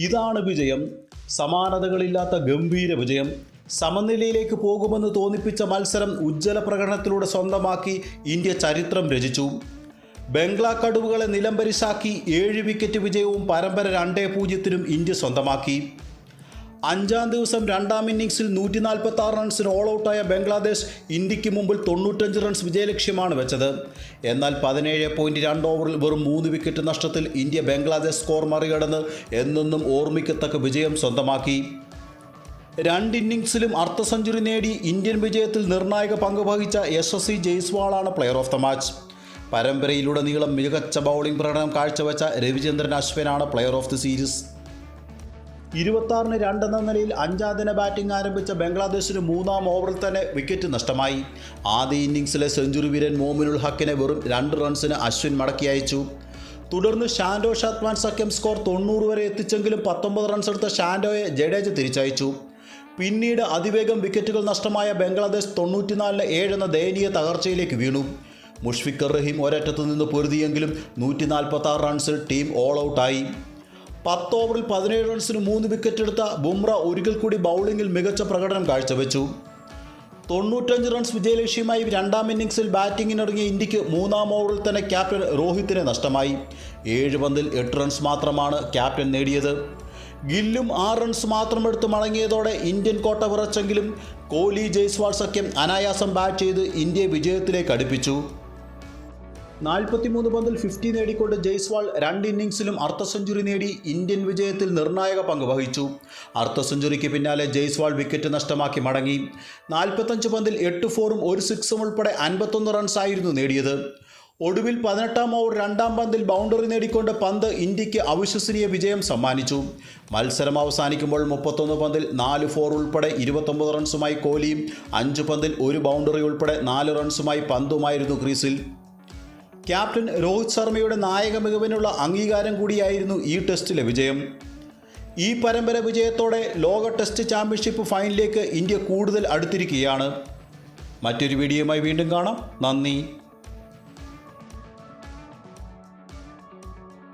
ഇതാണ് വിജയം. സമാനതകളില്ലാത്ത ഗംഭീര വിജയം. സമനിലയിലേക്ക് പോകുമെന്ന് തോന്നിപ്പിച്ച മത്സരം ഉജ്ജ്വല പ്രകടനത്തിലൂടെ സ്വന്തമാക്കി ഇന്ത്യ ചരിത്രം രചിച്ചു. ബംഗ്ലാ കടുവകളെ നിലംപരിശാക്കി ഏഴ് വിക്കറ്റ് വിജയവും പരമ്പര രണ്ടേ പൂജ്യത്തിനും ഇന്ത്യ സ്വന്തമാക്കി. അഞ്ചാം ദിവസം രണ്ടാം ഇന്നിംഗ്സിൽ നൂറ്റി നാൽപ്പത്തി ആറ് റൺസിന് ഓൾ ഔട്ടായ ബംഗ്ലാദേശ് ഇന്ത്യയ്ക്ക് മുമ്പിൽ തൊണ്ണൂറ്റഞ്ച് റൺസ് വിജയലക്ഷ്യമാണ് വെച്ചത്. എന്നാൽ പതിനേഴ് പോയിന്റ് രണ്ട് ഓവറിൽ വെറും മൂന്ന് വിക്കറ്റ് നഷ്ടത്തിൽ ഇന്ത്യ ബംഗ്ലാദേശ് സ്കോർ മറികടന്ന് എന്നെന്നും ഓർമ്മിക്കത്തക്ക വിജയം സ്വന്തമാക്കി. രണ്ട് ഇന്നിംഗ്സിലും അർദ്ധ സെഞ്ചുറി നേടി ഇന്ത്യൻ വിജയത്തിൽ നിർണായക പങ്ക് വഹിച്ച യശസ്വി ജയ്സ്വാളാണ് പ്ലെയർ ഓഫ് ദ മാച്ച് പരമ്പരയിലുടനീളം മികച്ച ബൗളിംഗ് പ്രകടനം കാഴ്ചവെച്ച രവിചന്ദ്രൻ അശ്വിനാണ് പ്ലെയർ ഓഫ് ദി സീരീസ് ഇരുപത്താറിന് രണ്ടെന്ന നിലയിൽ അഞ്ചാം ദിന ബാറ്റിംഗ് ആരംഭിച്ച ബംഗ്ലാദേശിന് മൂന്നാം ഓവറിൽ തന്നെ വിക്കറ്റ് നഷ്ടമായി. ആദ്യ ഇന്നിംഗ്സിലെ സെഞ്ചുറി വീരൻ മോമിനുൽ ഹക്കിനെ വെറും രണ്ട് റൺസിന് അശ്വിൻ മടക്കി അയച്ചു. തുടർന്ന് ഷാൻഡോ ഷാത്മാൻ സഖ്യം സ്കോർ തൊണ്ണൂറ് വരെ എത്തിച്ചെങ്കിലും പത്തൊമ്പത് റൺസ് എടുത്ത ഷാൻഡോയെ ജഡേജ തിരിച്ചയച്ചു. പിന്നീട് അതിവേഗം വിക്കറ്റുകൾ നഷ്ടമായ ബംഗ്ലാദേശ് തൊണ്ണൂറ്റിനാലിന് ഏഴെന്ന ദയനീയ തകർച്ചയിലേക്ക് വീണു. മുഷ്ഫിഖർ റഹീം ഒരറ്റത്തു നിന്ന് പൊരുതിയെങ്കിലും നൂറ്റി നാൽപ്പത്തി റൺസിൽ ടീം ഓൾ ഔട്ടായി. പത്ത് ഓവറിൽ പതിനേഴ് റൺസിന് മൂന്ന് വിക്കറ്റ് എടുത്ത ബുംറ ഒരിക്കൽ കൂടി ബൗളിംഗിൽ മികച്ച പ്രകടനം കാഴ്ചവെച്ചു. തൊണ്ണൂറ്റഞ്ച് റൺസ് വിജയലക്ഷ്യമായി രണ്ടാം ഇന്നിംഗ്സിൽ ബാറ്റിംഗിനിറങ്ങിയ ഇന്ത്യയ്ക്ക് മൂന്നാം ഓവറിൽ തന്നെ ക്യാപ്റ്റൻ രോഹിത്തിനെ നഷ്ടമായി. ഏഴ് പന്തിൽ എട്ട് റൺസ് മാത്രമാണ് ക്യാപ്റ്റൻ നേടിയത്. ഗില്ലും ആറ് റൺസ് മാത്രം എടുത്ത് മടങ്ങിയതോടെ ഇന്ത്യൻ കോട്ട വിറച്ചെങ്കിലും കോഹ്ലി ജയ്സ്വാൾ സഖ്യം അനായാസം ബാറ്റ് ചെയ്ത് ഇന്ത്യയെ വിജയത്തിലേക്ക് അടുപ്പിച്ചു. നാൽപ്പത്തിമൂന്ന് പന്തിൽ ഫിഫ്റ്റി നേടിക്കൊണ്ട് ജയ്സ്വാൾ രണ്ട് ഇന്നിംഗ്സിലും അർദ്ധ സെഞ്ചുറി നേടി ഇന്ത്യൻ വിജയത്തിൽ നിർണായക പങ്ക് വഹിച്ചു. അർദ്ധ സെഞ്ചുറിക്ക് പിന്നാലെ ജയ്സ്വാൾ വിക്കറ്റ് നഷ്ടമാക്കി മടങ്ങി. നാൽപ്പത്തഞ്ച് പന്തിൽ എട്ട് ഫോറും ഒരു സിക്സും ഉൾപ്പെടെ അൻപത്തൊന്ന് റൺസായിരുന്നു നേടിയത്. ഒടുവിൽ പതിനെട്ടാം ഓവർ രണ്ടാം പന്തിൽ ബൗണ്ടറി നേടിക്കൊണ്ട് പന്ത് ഇന്ത്യയ്ക്ക് അവിശ്വസനീയ വിജയം സമ്മാനിച്ചു. മത്സരം അവസാനിക്കുമ്പോൾ മുപ്പത്തൊന്ന് പന്തിൽ നാല് ഫോർ ഉൾപ്പെടെ ഇരുപത്തൊമ്പത് റൺസുമായി കോഹ്ലിയും അഞ്ച് പന്തിൽ ഒരു ബൗണ്ടറി ഉൾപ്പെടെ നാല് റൺസുമായി പന്തുമായിരുന്നു ക്രീസിൽ. ക്യാപ്റ്റൻ രോഹിത് ശർമ്മയുടെ നായക മികവിനുള്ള അംഗീകാരം കൂടിയായിരുന്നു ഈ ടെസ്റ്റിലെ വിജയം. ഈ പരമ്പര വിജയത്തോടെ ലോക ടെസ്റ്റ് ചാമ്പ്യൻഷിപ്പ് ഫൈനലിലേക്ക് ഇന്ത്യ കൂടുതൽ അടുത്തിരിക്കുകയാണ്. മറ്റൊരു വീഡിയോയുമായി വീണ്ടും കാണാം. നന്ദി.